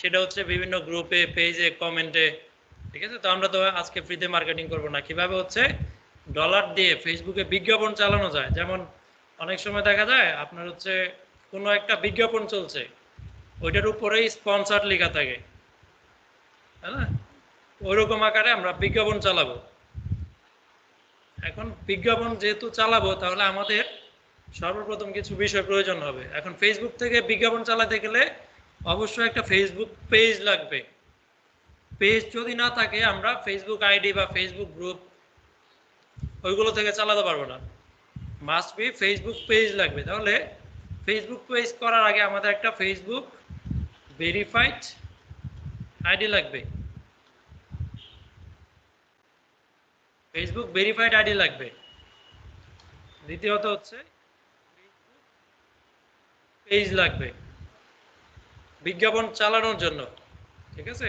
সেটা হচ্ছে বিভিন্ন গ্রুপে পেজে কমেন্টে ঠিক আছে? তো আমরা তো আজকে ফ্রিতে মার্কেটিং করব না। কীভাবে হচ্ছে? ডলার দিয়ে ফেসবুকে বিজ্ঞাপন চালানো যায়? যেমন অনেক সময় দেখা যায়, আপনার হচ্ছে কোনো একটা বিজ্ঞাপন চলছে, ওইটার উপরেই স্পন্সার লেখা থাকে। হ্যাঁ না? ওইরকম আকারে আমরা বিজ্ঞাপন চালাবো। এখন বিজ্ঞাপন যেহেতু চালাবো, তাহলে আমাদের সর্বপ্রথম কিছু বিষয় প্রয়োজন হবে। এখন ফেসবুক থেকে বিজ্ঞাপন চালাতে গেলে অবশ্যই একটা ফেসবুক পেজ লাগবে। পেজ যদি না থাকে, আমরা ফেসবুক আইডি বা ফেসবুক গ্রুপ ওইগুলো থেকে চালাতে পারব না। মাস্ট বি ফেসবুক পেজ লাগবে। তাহলে ফেসবুক পেজ করার আগে আমাদের একটা ফেসবুক ভেরিফাইড আইডি লাগবে। ফেসবুক ভেরিফাইড আইডি লাগবে। দ্বিতীয়ত হচ্ছে পেজ লাগবে। বিজ্ঞাপন চালানোর জন্য, ঠিক আছে?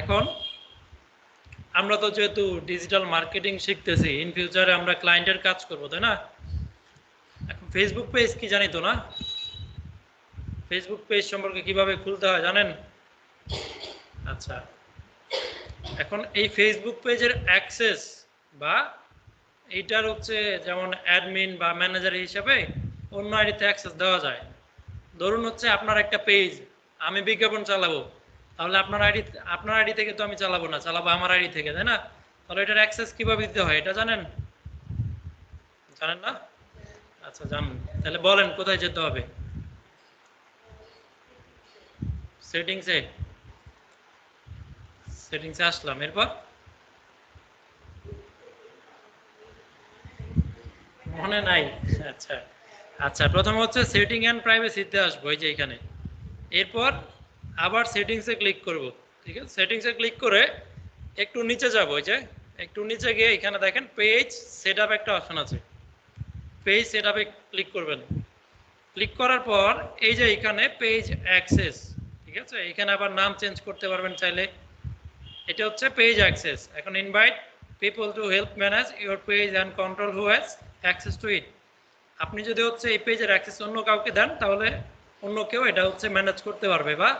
এখন আমরা তো যেহেতু ডিজিটাল মার্কেটিং শিখতেছি ইন ফিউচারে আমরা ক্লায়েন্টের কাজ করব, তাই না? এখন ফেসবুক পেজ কি জানি তো না? ফেসবুক পেজ সম্পর্কে কীভাবে খুলতে হয় জানেন? আচ্ছা এখন এই ফেসবুক পেজের অ্যাক্সেস বা এইটার হচ্ছে যেমন অ্যাডমিন বা ম্যানেজার হিসাবে অন্য আইডিতে অ্যাক্সেস দেওয়া যায়। ধরুন হচ্ছে আপনার একটা পেজ আমি বিজ্ঞাপন চালাবো। তাহলে আপনার আইডি আপনার আইডি থেকে তো আমি চালাবো না, চালাবো আমার আইডি থেকে, তাই না? তাহলে এটার অ্যাক্সেস কীভাবে দিতে হয়, এটা জানেন? জানেন না? আচ্ছা জানেন তাহলে বলেন, কোথায় যেতে হবে? সেটিংসে সেটিংসে আসলাম, এরপর? মনে নাই। আচ্ছা আচ্ছা। প্রথম হচ্ছে সেটিং অ্যান্ড প্রাইভেসিতে আসব, এই যে এখানে। এরপর আবার সেটিংসে ক্লিক করব। ঠিক আছে? সেটিংসে ক্লিক করে একটু নিচে যাব, ওই যে একটু নিচে গিয়ে এখানে দেখেন পেজ সেট একটা অপশন আছে। পেজ সেট ক্লিক করবেন। ক্লিক করার পর এই যে এখানে পেজ অ্যাক্সেস ঠিক আছে? এখানে আবার নাম চেঞ্জ করতে পারবেন চাইলে। এটা হচ্ছে পেজ অ্যাক্সেস এখন invite people to help manage your page and control who has access to it আপনি যদি হচ্ছে এই পেজের অ্যাক্সেস অন্য কাউকে দেন, তাহলে অন্য কেউ এটা হচ্ছে ম্যানেজ করতে পারবে বা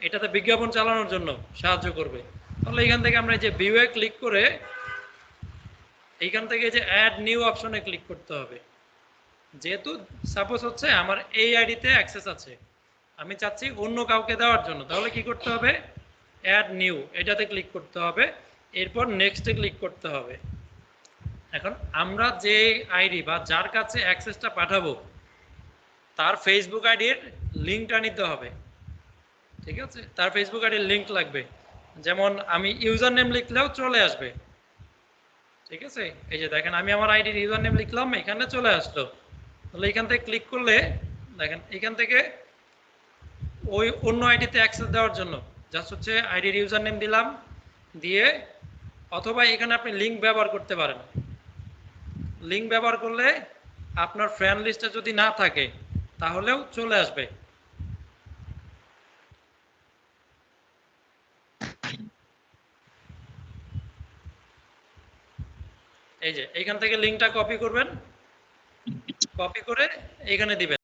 এটাতে বিজ্ঞাপন চালানোর জন্য সাহায্য করবে। তাহলে এখান থেকে আমরা এই যে ভিউয়ে ক্লিক করে এইখান থেকে যে অ্যাড নিউ অপশনে ক্লিক করতে হবে। যেহেতু সাপোজ হচ্ছে আমার এই আইডিতে অ্যাক্সেস আছে, আমি চাচ্ছি অন্য কাউকে দেওয়ার জন্য, তাহলে কি করতে হবে? অ্যাড নিউ এটাতে ক্লিক করতে হবে, এরপর নেক্সটে ক্লিক করতে হবে। এখন আমরা যে আইডি বা যার কাছে অ্যাক্সেসটা পাঠাবো তার ফেসবুক আইডির লিঙ্কটা নিতে হবে। ঠিক আছে? তার ফেসবুক আইডির লিঙ্ক লাগবে। যেমন আমি ইউজার নেম লিখলেও চলে আসবে। ঠিক আছে? এই যে দেখেন, আমি আমার আইডির ইউজার নেম লিখলাম, এখানে চলে আসলো। তাহলে এখান থেকে ক্লিক করলে, দেখেন, এখান থেকে ওই অন্য আইডিতে অ্যাক্সেস দেওয়ার জন্য জাস্ট হচ্ছে আইডির ইউজার নেম দিলাম, দিয়ে অথবা এখানে আপনি লিঙ্ক ব্যবহার করতে পারেন। লিঙ্ক ব্যবহার করলে আপনার ফ্রেন্ড লিস্টে যদি না থাকে তাহলেও চলে আসবে। এই যে এইখান থেকে লিঙ্কটা কপি করবেন। কপি করে এখানে দিবেন।